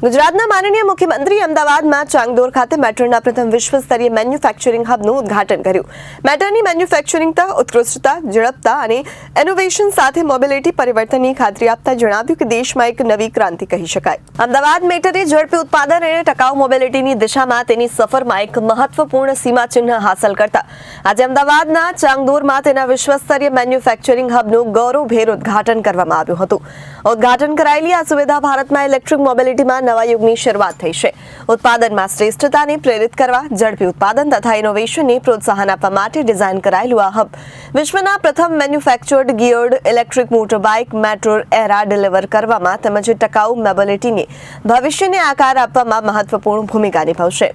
ગુજરાતના માનનીય મુખ્યમંત્રી અમદાવાદમાં ચાંગદોર ખાતે મેટ્રોના પ્રથમ વિશ્વ સ્તરીય મેન્યુફેક્ચરિંગ હબનું ઉદ્ઘાટન કર્યું. મેટરની મેન્યુફેક્ચરિંગતા, ઉત્કૃષ્ટતા, ઝડપતા અને ઇનોવેશન સાથે મોબિલિટી પરિવર્તનની ખાતરી આપતા જણાવ્યું કે દેશમાં એક નવી ક્રાંતિ કહી શકાય. અમદાવાદ મેટરે ઝડપી ઉત્પાદન અને ટકાઉ મોબિલિટીની દિશામાં તેની સફરમાં એક મહત્વપૂર્ણ સીમાચિહ્ન હાંસલ કરતા. આજે અમદાવાદના ચાંગદોરમાં તેના વિશ્વ સ્તરીય મેન્યુફેક્ચરિંગ હબનું ગૌરવભેર ઉદ્ઘાટન કરવામાં આવ્યું હતું. ઉદ્ઘાટન કરાયેલી આ સુવિધા ભારતમાં ઇલેક્ટ્રિક મોબિલિટીમાં નવા યુગની શરૂઆત થઈ છે. ઉત્પાદનમાં શ્રેષ્ઠતાને પ્રેરિત કરવા, ઝડપી ઉત્પાદન તથા ઇનોવેશનને પ્રોત્સાહન આપવા માટે ડિઝાઇન કરાયેલું આ હબ વિશ્વના પ્રથમ manufactured geared electric motor bike metro era deliver કરવામાં તેમજ ટકાઉ મોબિલિટીને ભવિષ્યને આકાર આપવામાં મહત્વપૂર્ણ ભૂમિકા નિભાવશે.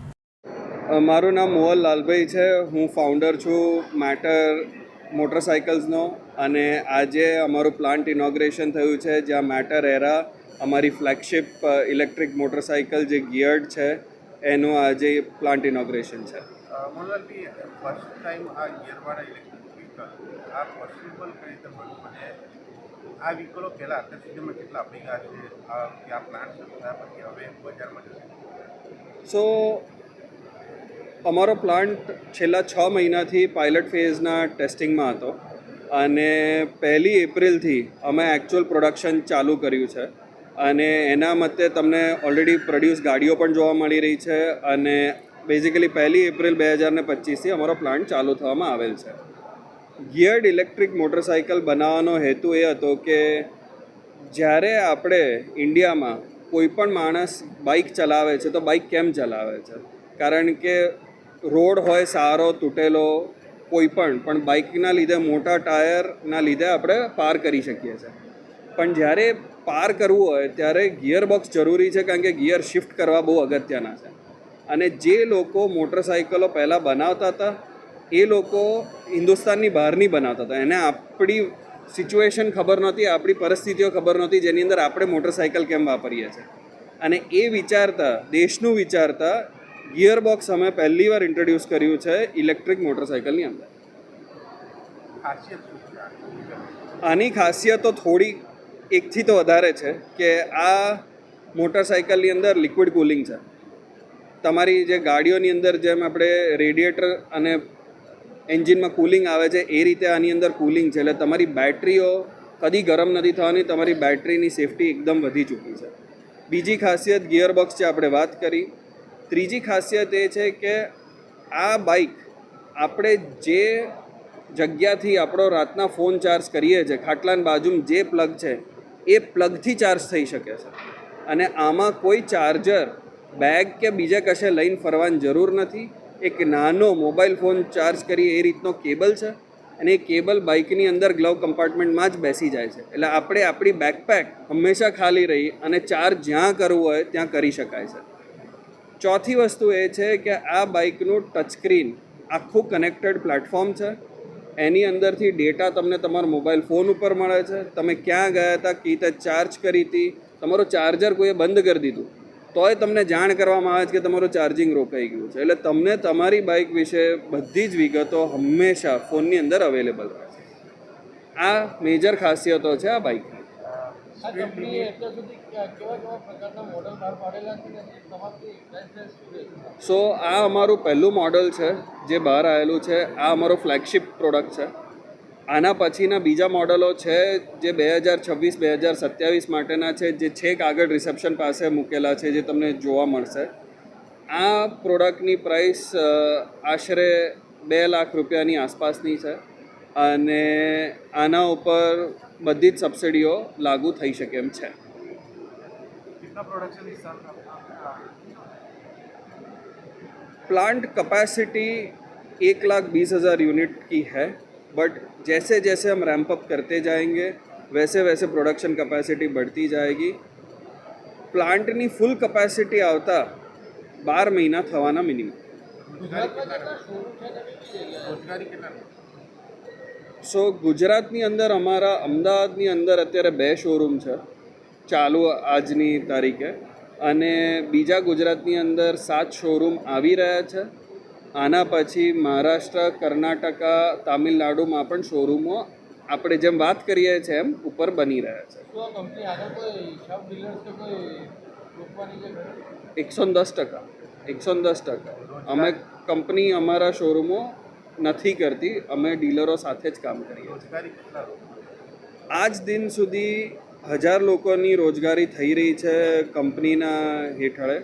મારું નામ મોહન લાલભાઈ છે. હું ફાઉન્ડર છું. મેટર મોટરસાઇકલ્સનો અને આજે અમારું પ્લાન્ટ ઇનોગ્રેશન થયું છે જ્યાં મેટર એરા અમારી ફ્લેગશિપ ઇલેક્ટ્રિક મોટરસાઇકલ જે ગિયર્ડ છે એનું આજે પ્લાન્ટ ઇનોગ્રેશન છે. આ પહેલાં અત્યાર સુધીમાં કેટલા આ પ્લાન્ટ શરૂ થયા પછી હવે બજારમાં જશે. સો અમારો પ્લાન્ટ છેલ્લા છ મહિનાથી પાયલટ ફેઝના ટેસ્ટિંગમાં હતો. અને પહેલી એપ્રિલથી અમે એકચ્યુઅલ પ્રોડક્શન ચાલુ કર્યું છે. અને એના મતે તમને ઓલરેડી પ્રોડ્યુસ ગાડીઓ પણ જોવા મળી રહી છે અને બેઝિકલી પહેલી એપ્રિલ બે હજાર ને પચીસથી અમારો પ્લાન્ટ ચાલુ થવામાં આવેલ છે. ગિયર્ડ ઇલેક્ટ્રિક મોટરસાઇકલ બનાવવાનો હેતુ એ હતો કે જ્યારે આપણે ઇન્ડિયામાં કોઈ પણ માણસ બાઇક ચલાવે છે તો બાઇક કેમ ચલાવે છે? કારણ કે રોડ હોય સારો, તૂટેલો કોઈ પણ પણ બાઇકના લીધે મોટા ટાયરના લીધે આપણે પાર કરી શકીએ છીએ. પણ જ્યારે પાર કરવું હોય, ત્યારે ગિયર બોક્સ જરૂરી છે કારણ કે ગિયર શિફ્ટ કરવા બહુ અગત્યના છે. અને જે લોકો મોટરસાઇકલો પહેલાં બનાવતા હતા, એ લોકો હિન્દુસ્તાનની બહારની બનાવતા હતા. એને આપણી સિચ્યુએશન ખબર નહોતી, આપણી પરિસ્થિતિઓ ખબર નહોતી, જેની અંદર આપણે મોટરસાઇકલ કેમ વાપરીએ છીએ? અને એ વિચારતા, દેશનું વિચારતા ગિયર બોક્સ અમે પહેલી વાર ઇન્ટ્રોડ્યુસ કર્યું છે ઇલેક્ટ્રિક મોટરસાઇકલની અંદર? આની ખાસિયતો થોડી એકથી તો વધારે છે કે આ મોટરસાઇકલની અંદર લિક્વિડ કુલિંગ છે. તમારી જે ગાડીઓની અંદર જેમ આપણે રેડિએટર અને એન્જિનમાં કુલિંગ આવે છે, એ રીતે આની અંદર કુલિંગ છે. એટલે તમારી બેટરીઓ કદી ગરમ નથી થવાની, તમારી બેટરીની સેફટી એકદમ વધી ચૂકી છે. બીજી ખાસિયત ગિયરબોક્સ જે આપણે વાત કરી ત્રીજી ખાસિયત એ છે કે આ બાઇક આપણે જે જગ્યાથી આપણો રાતના ફોન ચાર્જ કરીએ છીએ, ખાટલાની બાજુમાં જે પ્લગ છે, એ પ્લગથી ચાર્જ થઈ શકે છે. અને આમાં કોઈ ચાર્જર બેગ કે બીજે કશે લઈને ફરવાની જરૂર નથી. એક નાનો મોબાઈલ ફોન ચાર્જ કરીએ એ રીતનો કેબલ છે અને એ કેબલ બાઇકની અંદર ગ્લવ કમ્પાર્ટમેન્ટમાં જ બેસી જાય છે. એટલે આપણે આપણી બેકપેક હંમેશા ખાલી રહી અને ચાર્જ જ્યાં કરવું હોય ત્યાં કરી શકાય છે. ચોથી વસ્તુ એ છે કે આ બાઇકનું ટચસ્ક્રીન આખું કનેક્ટેડ પ્લેટફોર્મ છે. એની અંદરથી ડેટા તમને તમારા મોબાઈલ ફોન ઉપર મળે છે. તમે ક્યાં ગયા હતા, કઈ રીતે ચાર્જ કરી હતી, તમારો ચાર્જર કોઈએ બંધ કરી દીધું. તોય તમને જાણ કરવામાં આવે છે કે તમારું ચાર્જિંગ રોકાઈ ગયું છે. એટલે તમને તમારી બાઇક વિશે બધી જ વિગતો હંમેશા ફોનની અંદર અવેલેબલ રહે છે. આ મેજર ખાસિયતો છે આ બાઇકની. સો આ અમારું પહેલું મોડલ છે, જે બહાર આવેલું છે. આ અમારો ફ્લેગશિપ પ્રોડક્ટ છે. આના પછીના બીજા મોડલો છે, જે બે હજાર છવ્વીસ, બે હજાર સત્યાવીસ માટેના છે, જે છેક આગળ રિસેપ્શન પાસે મૂકેલા છે, જે તમને જોવા મળશે. આ પ્રોડક્ટની પ્રાઇસ આશરે બે લાખ રૂપિયાની આસપાસની છે. અને આના ઉપર બધી જ સબસિડીઓ લાગુ થઈ શકે એમ છે कितना प्रोडक्शन इस साल का प्लांट कैपेसिटी एक लाख बीस हज़ार यूनिट की है बट जैसे जैसे हम रैंप अप करते जाएंगे वैसे वैसे प्रोडक्शन कैपेसिटी बढ़ती जाएगी પ્લાન્ટની ફૂલ કેપેસિટી આવતા બાર મહિના થવાના મિનિમમ रोजगारी कितना સો ગુજરાતની અંદર અમારા અમદાવાદની અંદર અત્યારે બે શોરૂમ છે. ચાલુ આજની તારીખે. અને બીજા ગુજરાતની અંદર સાત શોરૂમ આવી રહ્યા છે. આના પછી મહારાષ્ટ્ર કર્ણાટકા તામિલનાડુમાં પણ શોરૂમો આપણે જેમ વાત કરીએ છીએ એમ ઉપર બની રહ્યા છે? એકસો દસ ટકા. એકસો દસ ટકા. અમે કંપની અમારા શોરૂમો નથી કરતી અમે ડીલરો સાથે જ કામ કરીએ છીએ. આજ દિન સુધી હજાર લોકોની રોજગારી થઈ રહી છે કંપનીના હેઠળે.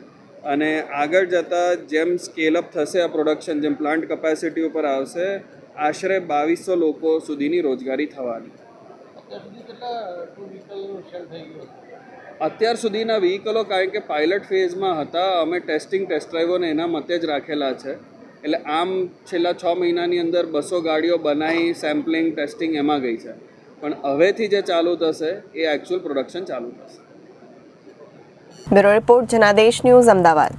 અને આગળ જતાં જેમ સ્કેલઅપ થશે આ પ્રોડક્શન જેમ પ્લાન્ટ કેપેસિટી ઉપર આવશે આશરે બાવીસો લોકો સુધીની રોજગારી થવાની? અત્યાર સુધીના વ્હીકલો કારણ કે પાયલટ ફેઝમાં હતા અમે ટેસ્ટિંગ ટેસ્ટ ડ્રાઈવોને એના મતે જ રાખેલા છે. એટલે આમ છેલ્લા છ મહિનાની અંદર બસો ગાડીઓ બનાવી સેમ્પલિંગ ટેસ્ટિંગ એમાં ગઈ છે. પણ હવેથી જે ચાલુ થશે, એ એકચ્યુઅલ પ્રોડક્શન ચાલુ થશે. Bureau report, Janadesh news, Ahmedabad.